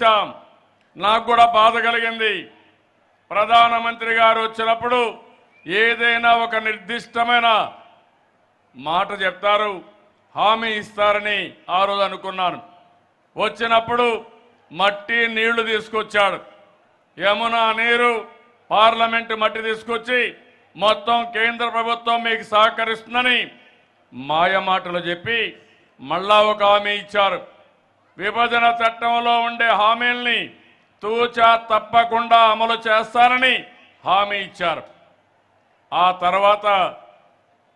చూశాం. నాకు కూడా బాధ కలిగింది. ప్రధానమంత్రి గారు వచ్చినప్పుడు ఏదైనా ఒక నిర్దిష్టమైన మాట చెప్తారు హామీ ఇస్తారని ఆ రోజు అనుకున్నాను. వచ్చినప్పుడు మట్టి నీళ్ళు తీసుకొచ్చాడు. యమునా నీరు పార్లమెంటు మట్టి తీసుకొచ్చి మొత్తం కేంద్ర ప్రభుత్వం మీకు సహకరిస్తుందని మాయ మాటలు చెప్పి మళ్ళా ఒక హామీ ఇచ్చారు. విభజన చట్టంలో ఉండే హామీల్ని తూచా తప్పకుండా అమలు చేస్తానని హామీ ఇచ్చారు. ఆ తర్వాత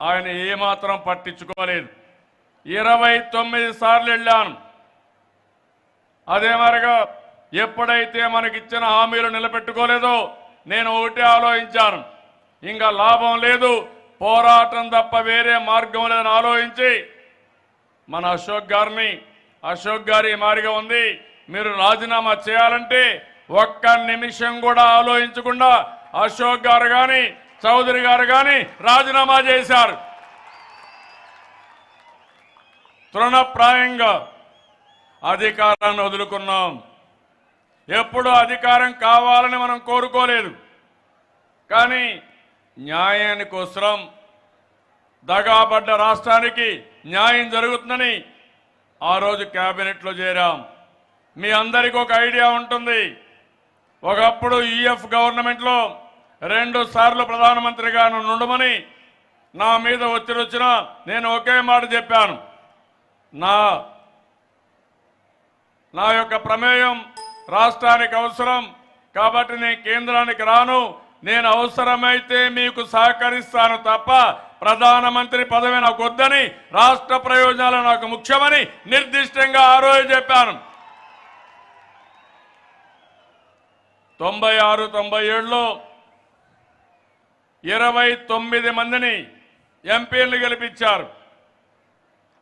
ఆయన ఏమాత్రం పట్టించుకోలేదు. ఇరవై తొమ్మిది సార్లు వెళ్ళాను. అదే మరిగా ఎప్పుడైతే మనకిచ్చిన హామీలు నిలబెట్టుకోలేదో నేను ఒకటే ఆలోచించాను. ఇంకా లాభం లేదు పోరాటం తప్ప వేరే మార్గం లేదని ఆలోచించి మన అశోక్ గారిని అశోక్ గారి మారిగా ఉంది. మీరు రాజీనామా చేయాలంటే ఒక్క నిమిషం కూడా ఆలోచించకుండా అశోక్ గారు కానీ చౌదరి గారు కానీ రాజీనామా చేశారు. తృణప్రాయంగా అధికారాన్ని వదులుకున్నాం. ఎప్పుడు అధికారం కావాలని మనం కోరుకోలేదు. కానీ న్యాయాని కోసం దగాబడ్డ రాష్ట్రానికి న్యాయం జరుగుతుందని ఆ రోజు క్యాబినెట్లో చేరాం. మీ అందరికీ ఒక ఐడియా ఉంటుంది. ఒకప్పుడు ఈఎఫ్ గవర్నమెంట్లో రెండు సార్లు ప్రధానమంత్రిగా నుండమని నా మీద ఒత్తిడి వచ్చినా నేను ఒకే మాట చెప్పాను. నా నా యొక్క ప్రమేయం రాష్ట్రానికి అవసరం కాబట్టి నేను కేంద్రానికి రాను. నేను అవసరమైతే మీకు సహకరిస్తాను తప్ప ప్రధానమంత్రి పదవి నాకు వద్దని రాష్ట్ర ప్రయోజనాలు నాకు ముఖ్యమని నిర్దిష్టంగా ఆ రోజు చెప్పాను. తొంభై ఆరు తొంభై ఏడులో ఇరవై తొమ్మిది మందిని ఎంపీలు గెలిపించారు.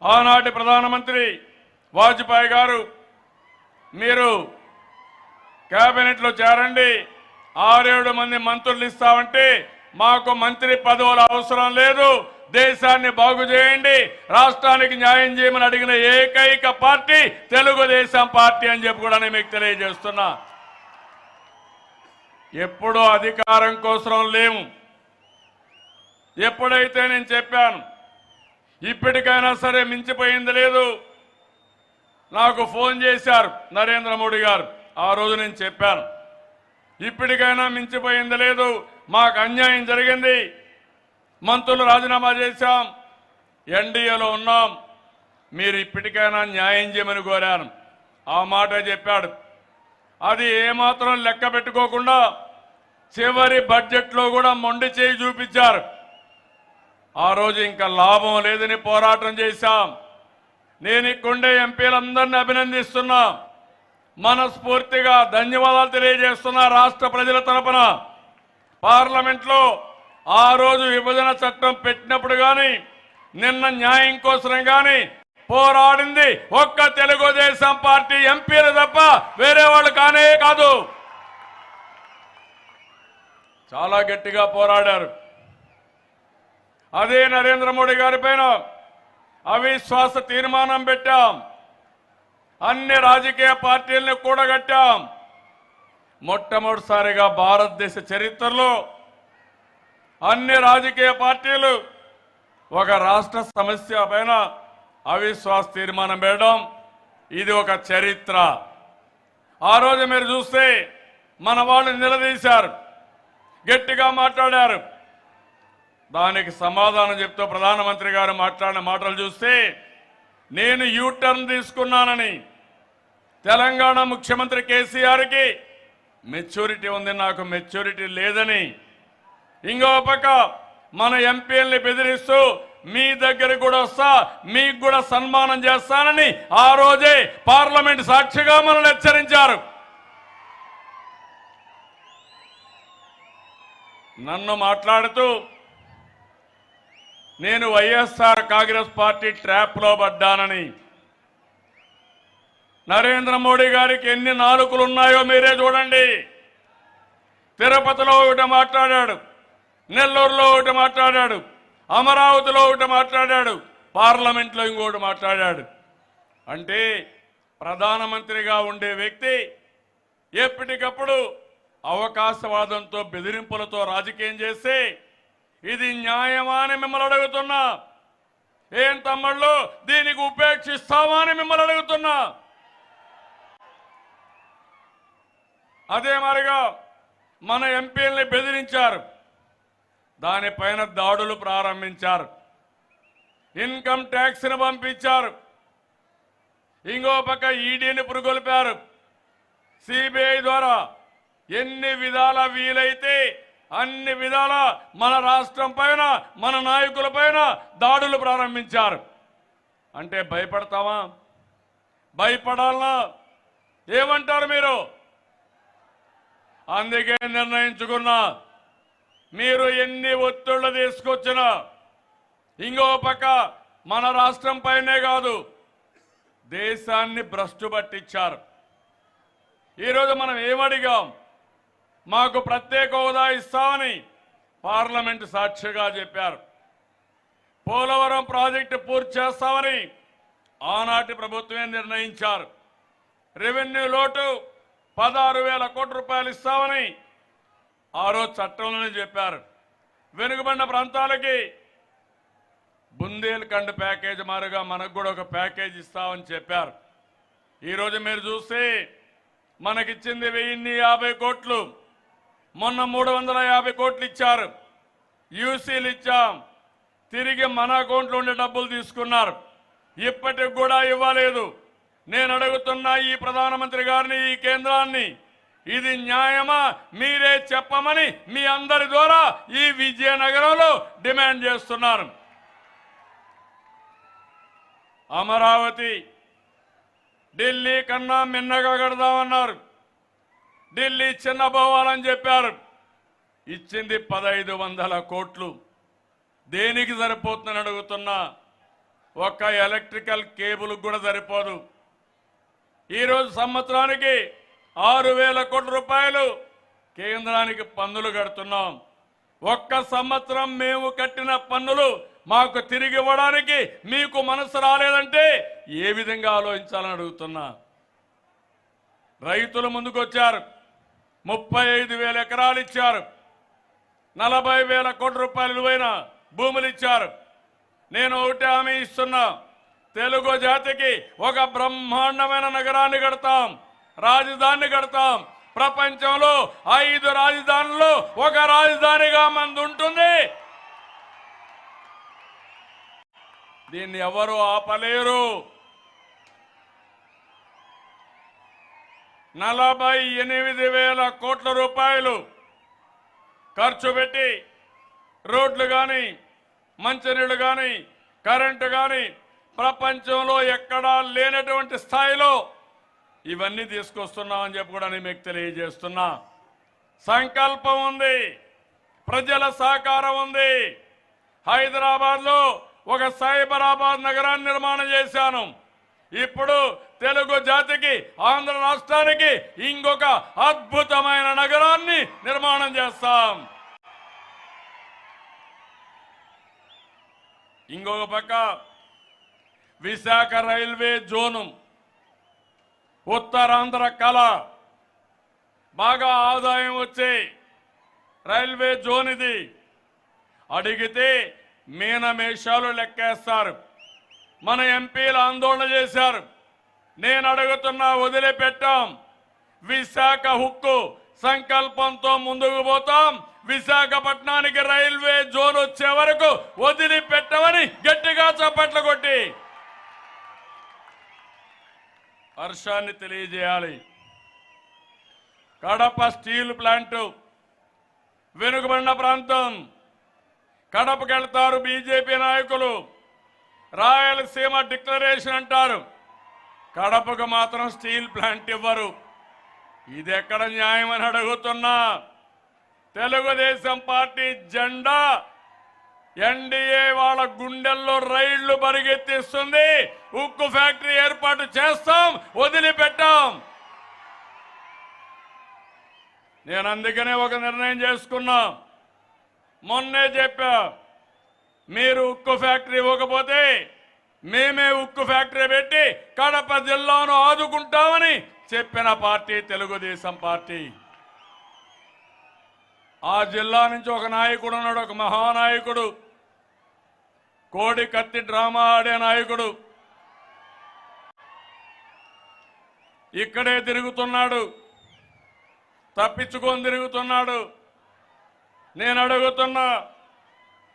ఆనాటి ప్రధానమంత్రి వాజ్పేయి గారు మీరు కేబినెట్లో చేరండి ఆరేడు మంది మంత్రులు ఇస్తామంటే మాకు మంత్రి పదవులు అవసరం లేదు. దేశాన్ని బాగు చేయండి. రాష్ట్రానికి న్యాయం చేయమని అడిగిన ఏకైక పార్టీ తెలుగుదేశం పార్టీ అని చెప్పి కూడా నేను మీకు తెలియజేస్తున్నా. ఎప్పుడూ అధికారం కోసం లేము. ఎప్పుడైతే నేను చెప్పాను ఇప్పటికైనా సరే మించిపోయింది లేదు. నాకు ఫోన్ చేశారు నరేంద్ర మోడీ గారు. ఆ రోజు నేను చెప్పాను ఇప్పటికైనా మించిపోయింది లేదు. మాకు అన్యాయం జరిగింది. మంత్రులు రాజీనామా చేశాం. ఎన్డీఏలో ఉన్నాం. మీరు ఇప్పటికైనా న్యాయం చేయమని కోరాను. ఆ మాట చెప్పాడు. అది ఏమాత్రం లెక్క పెట్టుకోకుండా చివరి బడ్జెట్లో కూడా మొండి చేయి చూపించారు. ఆ రోజు ఇంకా లాభం లేదని పోరాటం చేశాం. నేను ఇక్కడే ఎంపీలందరినీ అభినందిస్తున్నా. మనస్ఫూర్తిగా ధన్యవాదాలు తెలియజేస్తున్నా రాష్ట్ర ప్రజల తరపున. పార్లమెంట్లో ఆ రోజు విభజన చట్టం పెట్టినప్పుడు కానీ నిన్న న్యాయం కోసం కానీ పోరాడింది ఒక్క తెలుగుదేశం పార్టీ ఎంపీలు తప్ప వేరే వాళ్ళు కానే కాదు. చాలా గట్టిగా పోరాడారు. అదే నరేంద్ర మోడీ గారి పైన అవిశ్వాస తీర్మానం పెట్టాం. అన్ని రాజకీయ పార్టీలను కూడగట్టాం. మొట్టమొదటిసారిగా భారతదేశ చరిత్రలో అన్ని రాజకీయ పార్టీలు ఒక రాష్ట్ర సమస్య పైన అవిశ్వాస తీర్మానం వేయడం ఇది ఒక చరిత్ర. ఆ రోజు మీరు చూస్తే మన వాళ్ళు నిలదీశారు గట్టిగా మాట్లాడారు. దానికి సమాధానం చెప్తూ ప్రధానమంత్రి గారు మాట్లాడిన మాటలు చూస్తే నేను యూటర్న్ తీసుకున్నానని తెలంగాణ ముఖ్యమంత్రి కేసీఆర్కి మెచ్యూరిటీ ఉంది నాకు మెచ్యూరిటీ లేదని. ఇంకో పక్క మన ఎంపీల్ని బెదిరిస్తూ మీ దగ్గర కూడా వస్తా మీకు కూడా సన్మానం చేస్తానని ఆ రోజే పార్లమెంట్ సాక్షిగా మనల్ని హెచ్చరించారు. నన్ను మాట్లాడుతూ నేను వైఎస్ఆర్ కాంగ్రెస్ పార్టీ ట్రాప్లో పడ్డానని నరేంద్ర మోడీ గారికి ఎన్ని నాలుకలు ఉన్నాయో మీరే చూడండి. తిరుపతిలో ఒకటి మాట్లాడాడు నెల్లూరులో ఒకటి మాట్లాడాడు అమరావతిలో ఒకటి మాట్లాడాడు పార్లమెంట్లో ఇంకోటి మాట్లాడాడు. అంటే ప్రధానమంత్రిగా ఉండే వ్యక్తి ఎప్పటికప్పుడు అవకాశవాదంతో బెదిరింపులతో రాజకీయం చేస్తే ఇది న్యాయమా అని మిమ్మల్ని అడుగుతున్నా. ఏం తమ్ముళ్ళు దీనికి ఉపేక్షిస్తామా అని మిమ్మల్ని అడుగుతున్నా. అదే మరిగా మన ఎంపీల్ని బెదిరించారు. దానిపైన దాడులు ప్రారంభించారు. ఇన్కమ్ ట్యాక్స్ని పంపించారు. ఇంకో పక్క ఈడీని పురుగొల్పారు. సిబిఐ ద్వారా ఎన్ని విధాల వీలైతే అన్ని విధాల మన రాష్ట్రం పైన మన నాయకుల పైన దాడులు ప్రారంభించారు. అంటే భయపడతామా? భయపడాలనా ఏమంటారు మీరు? అందుకే నిర్ణయించుకున్నా మీరు ఎన్ని ఒత్తిళ్ళు తీసుకొచ్చినా ఇంకో పక్క మన రాష్ట్రం పైనే కాదు దేశాన్ని భ్రష్టు పట్టించారు. ఈరోజు మనం ఏమడిగాం మాకు ప్రత్యేక హోదా ఇస్తామని పార్లమెంటు సాక్షిగా చెప్పారు. పోలవరం ప్రాజెక్టు పూర్తి చేస్తామని ఆనాటి ప్రభుత్వమే నిర్ణయించారు. రెవెన్యూ లోటు పదహారు వేల కోట్ల రూపాయలు ఇస్తామని ఆ రోజు చట్టంలోనే చెప్పారు. వెనుకబడిన ప్రాంతాలకి బుందేల్ఖండ్ ప్యాకేజ్ మారుగా మనకు కూడా ఒక ప్యాకేజ్ ఇస్తామని చెప్పారు. ఈరోజు మీరు చూస్తే మనకిచ్చింది వెయ్యిన్ని యాభై కోట్లు. మొన్న మూడు వందల యాభై కోట్లు ఇచ్చారు. యూసీలు ఇచ్చాం. తిరిగి మన అకౌంట్లో ఉండే డబ్బులు తీసుకున్నారు. ఇప్పటికి కూడా ఇవ్వలేదు. నేను అడుగుతున్న ఈ ప్రధానమంత్రి గారిని ఈ కేంద్రాన్ని ఇది న్యాయమా? మీరే చెప్పమని మీ అందరి ద్వారా ఈ విజయనగరంలో డిమాండ్ చేస్తున్నారు. అమరావతి ఢిల్లీ కన్నా మిన్నగా కడదామన్నారు. ఢిల్లీ చిన్నబోవాలని చెప్పారు. ఇచ్చింది పదహైదు వందల కోట్లు. దేనికి సరిపోతుందని అడుగుతున్నా? ఒక్క ఎలక్ట్రికల్ కేబుల్ కూడా సరిపోదు. ఈరోజు సంవత్సరానికి ఆరు వేల కోట్ల రూపాయలు కేంద్రానికి పన్నులు కడుతున్నాం. ఒక్క సంవత్సరం మేము కట్టిన పన్నులు మాకు తిరిగి ఇవ్వడానికి మీకు మనసు రాలేదంటే ఏ విధంగా ఆలోచించాలని అడుగుతున్నా. రైతులు ముందుకొచ్చారు ముప్పై ఐదు వేల ఎకరాలు ఇచ్చారు. నలభై వేల కోట్ల రూపాయలు విలువైన భూములు ఇచ్చారు. నేను ఒకటి హామీ ఇస్తున్నా. తెలుగు జాతికి ఒక బ్రహ్మాండమైన నగరాన్ని కడతాం రాజధాని కడతాం. ప్రపంచంలో ఐదు రాజధానులు ఒక రాజధానిగా మంది ఉంటుంది దీన్ని ఎవరు ఆపలేరు. నలభై ఎనిమిది వేల కోట్ల రూపాయలు ఖర్చు పెట్టి రోడ్లు కానీ మంచినీళ్ళు కానీ కరెంటు కానీ ప్రపంచంలో ఎక్కడా లేనటువంటి స్థాయిలో ఇవన్నీ తీసుకొస్తున్నామని చెప్పి కూడా నేను మీకు తెలియజేస్తున్నా. సంకల్పం ఉంది. ప్రజల సహకారం ఉంది. హైదరాబాద్లో ఒక సైబరాబాద్ నగరాన్ని నిర్మాణం చేశాను. ఇప్పుడు తెలుగు జాతికి ఆంధ్ర రాష్ట్రానికి ఇంకొక అద్భుతమైన నగరాన్ని నిర్మాణం చేస్తాం. ఇంకొక పక్క విశాఖ రైల్వే జోను ఉత్తరాంధ్ర కళ బాగా ఆదాయం వచ్చే రైల్వే జోన్ ఇది అడిగితే మీనమేషాలు లెక్కేస్తారు. మన ఎంపీలు ఆందోళన చేశారు. నేను అడుగుతున్నా వదిలిపెట్టాం. విశాఖ హుక్కు సంకల్పంతో ముందుకు పోతాం. విశాఖపట్నానికి రైల్వే జోన్ వచ్చే వరకు వదిలిపెట్టమని గట్టిగా చప్పట్లు కొట్టి హర్షాన్ని తెలియజేయాలి. కడప స్టీల్ ప్లాంటు వెనుకబడిన ప్రాంతం. కడపకి వెళ్తారు బీజేపీ నాయకులు. రాయలసీమ డిక్లరేషన్ అంటారు. కడపకు మాత్రం స్టీల్ ప్లాంట్ ఇవ్వరు. ఇది ఎక్కడ న్యాయం అని అడుగుతున్నా? తెలుగుదేశం పార్టీ జెండా ఎన్డీఏ వాళ్ళ గుండెల్లో రైళ్ళు పరిగెత్తిస్తుంది. ఉక్కు ఫ్యాక్టరీ ఏర్పాటు చేస్తాం వదిలిపెట్టాం. నేను అందుకనే ఒక నిర్ణయం చేసుకున్నా. మొన్నే చెప్పా మీరు ఉక్కు ఫ్యాక్టరీ ఇవ్వకపోతే మేమే ఉక్కు ఫ్యాక్టరీ పెట్టి కడప జిల్లాను ఆదుకుంటామని చెప్పిన పార్టీ తెలుగుదేశం పార్టీ. ఆ జిల్లా నుంచి ఒక నాయకుడు ఉన్నాడు ఒక మహానాయకుడు. కోడి కత్తి డ్రామా ఆడే నాయకుడు. ఇక్కడే తిరుగుతున్నాడు. తప్పించుకొని తిరుగుతున్నాడు. నేను అడుగుతున్నా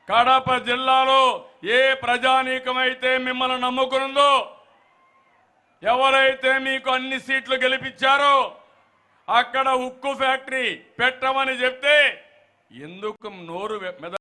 కడప జిల్లాలో ఏ ప్రజానీకమైతే మిమ్మల్ని నమ్ముకునుందో ఎవరైతే మీకు అన్ని సీట్లు గెలిపించారో అక్కడ ఉక్కు ఫ్యాక్టరీ పెట్టమని చెప్తే ఎందుకు నోరు మెద